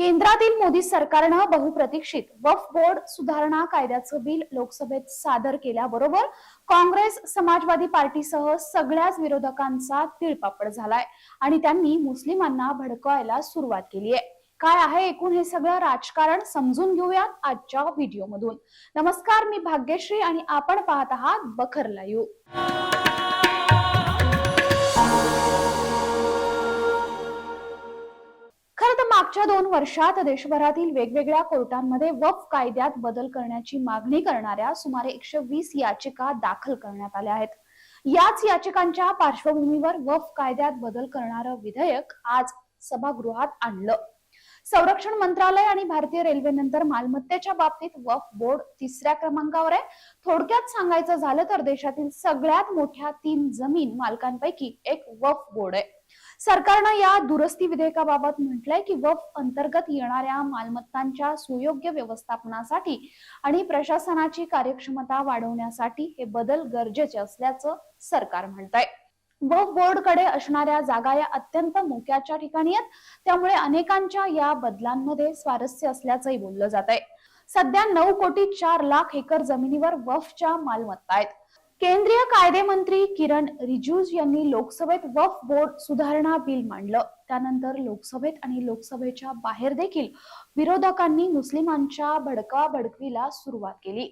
केंद्रातील मोदी सरकारनं बहुप्रतीक्षित वफ बोर्ड सुधारणा कायद्याचं बिल लोकसभेत सादर केल्याबरोबर काँग्रेस समाजवादी पार्टीसह सगळ्याच विरोधकांचा तिळपापड झालाय आणि त्यांनी मुस्लिमांना भडकवायला सुरुवात केली आहे. काय आहे एकूण हे सगळं राजकारण समजून घेऊयात आजच्या व्हिडिओमधून. नमस्कार मी भाग्यश्री आणि आपण पाहत आहात बखर लाईव्ह. मागच्या दोन वर्षात देशभरातील वेगवेगळ्या कोर्टांमध्ये वफ कायद्यात बदल करण्याची मागणी करणाऱ्या सुमारे एकशे वीस याचिका दाखल करण्यात आल्या आहेत. याच याचिकांच्या पार्श्वभूमीवर वफ कायद्यात बदल करणारं विधेयक आज सभागृहात आणलं. संरक्षण मंत्रालय आणि भारतीय रेल्वेनंतर मालमत्तेच्या बाबतीत वफ बोर्ड तिसऱ्या क्रमांकावर आहे. थोडक्यात सांगायचं झालं तर देशातील सगळ्यात मोठ्या तीन जमीन मालकांपैकी एक वफ बोर्ड आहे. सरकारनं या दुरुस्ती विधेयकाबाबत म्हटलंय की वफ अंतर्गत येणाऱ्या मालमत्तांच्या सुयोग्य व्यवस्थापनासाठी आणि प्रशासनाची कार्यक्षमता वाढवण्यासाठी हे बदल गरजेचे असल्याचं सरकार म्हणतंय. वफ बोर्डकडे असणाऱ्या जागा या अत्यंत मोक्याच्या ठिकाणी आहेत. त्यामुळे अनेकांच्या या बदलांमध्ये स्वारस्य असल्याचंही बोललं जात आहे सध्या नऊ कोटी चार लाख एकर जमिनीवर वफच्या मालमत्ता आहेत. केंद्रीय कायदे मंत्री किरण रिजिजू यांनी लोकसभेत वफ बोर्ड सुधारणा बिल मांडलं. त्यानंतर लोकसभेत आणि लोकसभेच्या बाहेर देखील विरोधकांनी मुस्लिमांच्या भडका भडकवीला सुरुवात केली.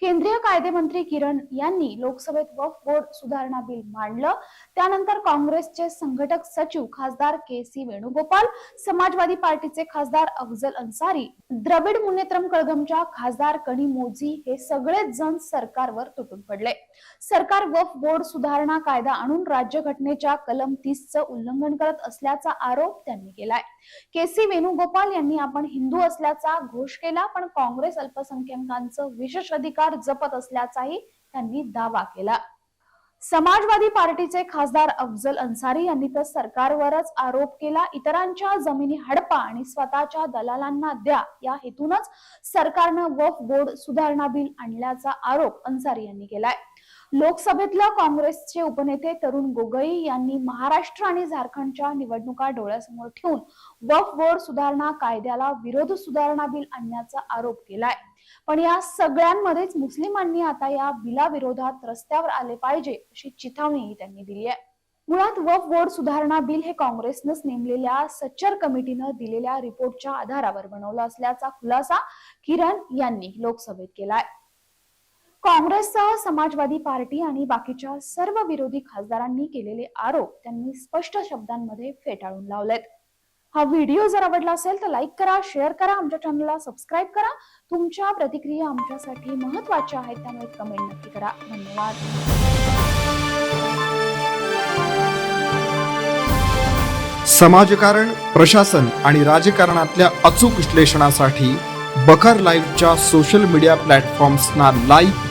केंद्रीय कायदेमंत्री किरण यांनी लोकसभेत वफ बोर्ड सुधारणा बिल मांडलं. त्यानंतर काँग्रेसचे संघटक सचिव खासदार के सी वेणुगोपाल समाजवादी पार्टीचे खासदार अफजल अन्सारी द्रविड मुनेत्रम कळगमच्या खासदार कणी मोझी हे सगळेच जण सरकारवर तुटून पडले. सरकार वफ बोर्ड सुधारणा कायदा आणून राज्यघटनेच्या कलम तीस च उल्लंघन करत असल्याचा आरोप त्यांनी केलाय. के सी वेणुगोपाल यांनी आपण हिंदू असल्याचा घोष केला पण काँग्रेस अल्पसंख्याकांचं विशेष अधिकार जपत असल्याचाही त्यांनी दावा केला. समाजवादी पार्टीचे खासदार अफजल अन्सारी यांनी तर सरकारवरच आरोप केला इतरांच्या जमिनी हडपा आणि स्वतःच्या दलालांना द्या या हेतूनच सरकारनं वफ बोर्ड सुधारणा बिल आणल्याचा आरोप अन्सारी यांनी केलाय. लोकसभेतल्या काँग्रेसचे उपनेते तरुण गोगई यांनी महाराष्ट्र आणि झारखंडच्या निवडणुका डोळ्यासमोर ठेवून वफ बोर्ड सुधारणा कायद्याला विरोध सुधारणा बिल आणण्याचा आरोप केलाय. पण या सगळ्यांमध्येच मुस्लिमांनी आता या बिलाविरोधात रस्त्यावर आले पाहिजे अशी चिथावणीही त्यांनी दिली आहे. मुळात वफ बोर्ड सुधारणा बिल हे काँग्रेसनंच नेमलेल्या सच्चर कमिटीनं दिलेल्या रिपोर्टच्या आधारावर बनवलं असल्याचा खुलासा किरण यांनी लोकसभेत केलाय. काँग्रेससह समाजवादी पार्टी आणि बाकीच्या सर्व विरोधी खासदारांनी केलेले आरोप त्यांनी स्पष्ट शब्दांमध्ये फेटाळून लावलेत. हा व्हिडिओ जर आवडला असेल तर लाईक करा शेअर करा आमच्या चॅनलला सबस्क्राईब करा. तुमच्या प्रतिक्रिया आमच्यासाठी महत्त्वाच्या आहेत त्यामुळे कमेंट नक्की करा. धन्यवाद. समाजकारण प्रशासन आणि राजकारणातल्या अचूक विश्लेषणासाठी बखर लाईव्हच्या सोशल मीडिया प्लॅटफॉर्म्सना लाईक